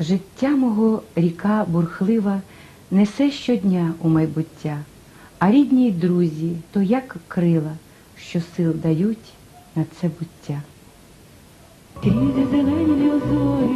Життя мого ріка бурхлива несе щодня у майбуття, а рідні друзі то як крила, що сил дають на це буття. Ти зелені озорі,